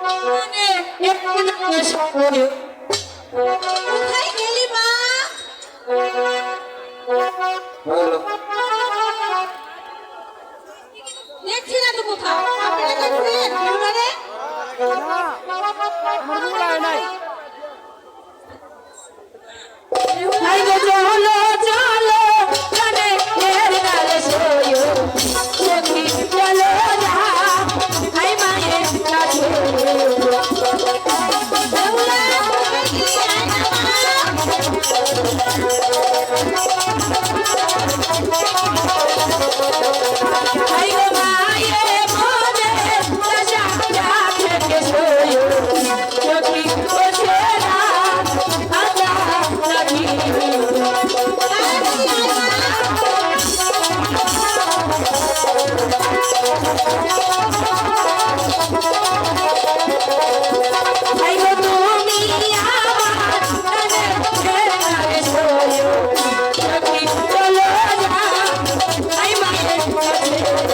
মনে একটু সঙ্গে Thank you.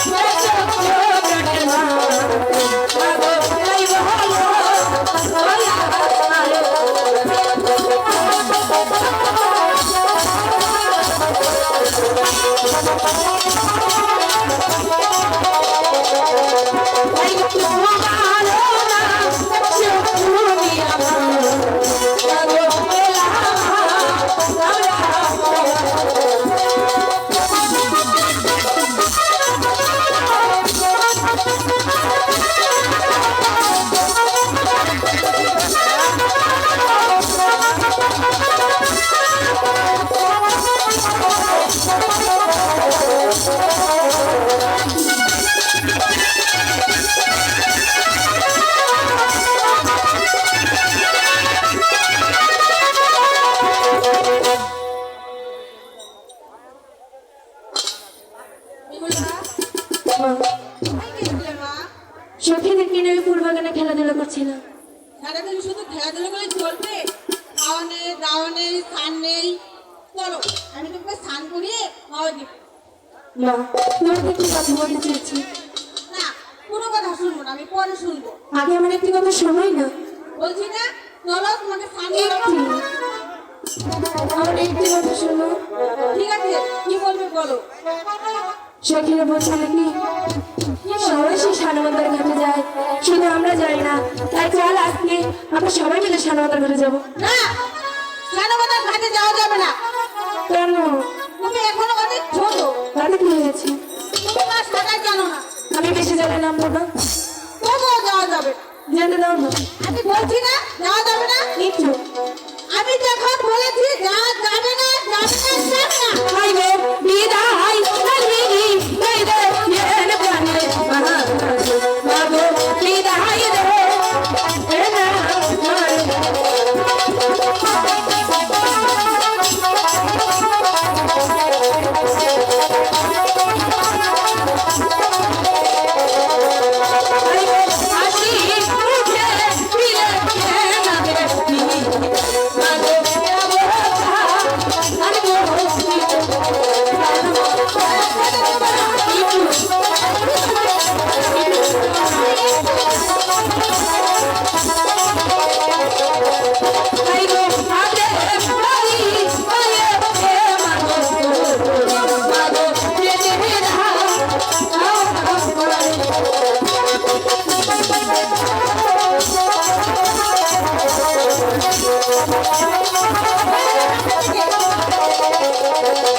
সখীদেরকে দিব মা তোমাকে একটি কথা বলতে চাইছি না কোনো কথা শুনব না আমি পরে শুনব আগে আমার একটি কথা সময় না বলছি না চলো তোমাকে একটি আমার একটি কথা শোনো ঠিক আছে কি বলবে বলো সখীরা বলছে নাকি সবাই সেই সানমাতার ঘাটে যায় শুধু আমরা যাই না তাই চল আজকে আমরা সবাই মিলে সানমাতার ঘাটে যাব না সানবাদার ঘাটে যাওয়া যাবে না কেন তুমি এখনও অনেক ছোট। তাতে কি হয়েছে। তুমি সাঁতার জানো না। আমি বেশি যাবে না না তবুও যাওয়া যাবে না। যেতে না আমি বলছি না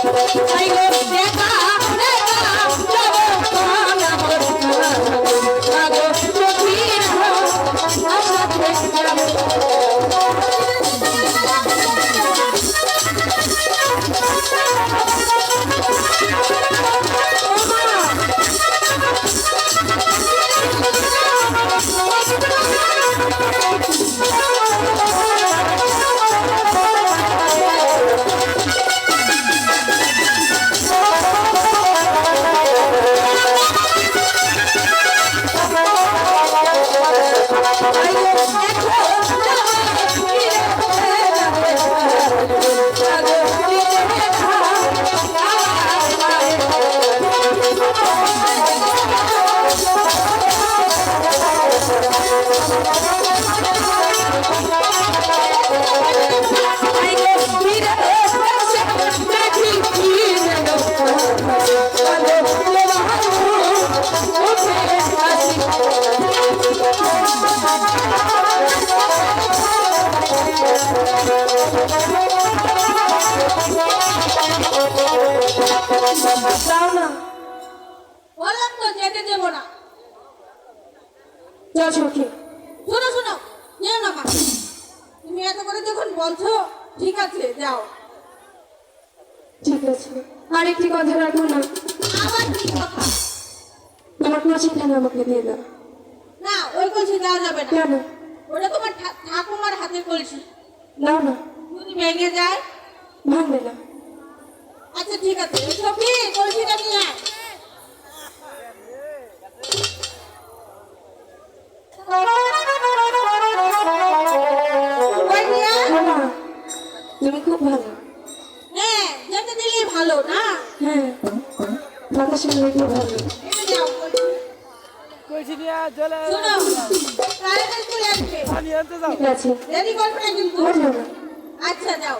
I love যাও না বললাম তো যেতে দেবো না যাও সখী শোনো শোনো যেও না মা তুমি এত করে যখন বলছো ঠিক আছে যাও ঠিক আছে আর কথা রাখো না আবার কি কথা তোমার কচিখানে আমাকে দিয়ে দাও না ওই কলসি দেওয়া যাবে না কেন ওটা তোমার ঠাকুমার হাতের কলসি। দাও না। যদি ভেঙে যায় ভাঙবে না। আচ্ছা ঠিক আছে। সখী কলসিটা নিয়ে আয়। ওই নিয়ে আয়। বাবা তুমি খুব ভালো। হ্যাঁ যেতে দিলেই ভালো না? হ্যাঁ। ভালো। এটা নাও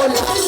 বলো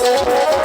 Oh,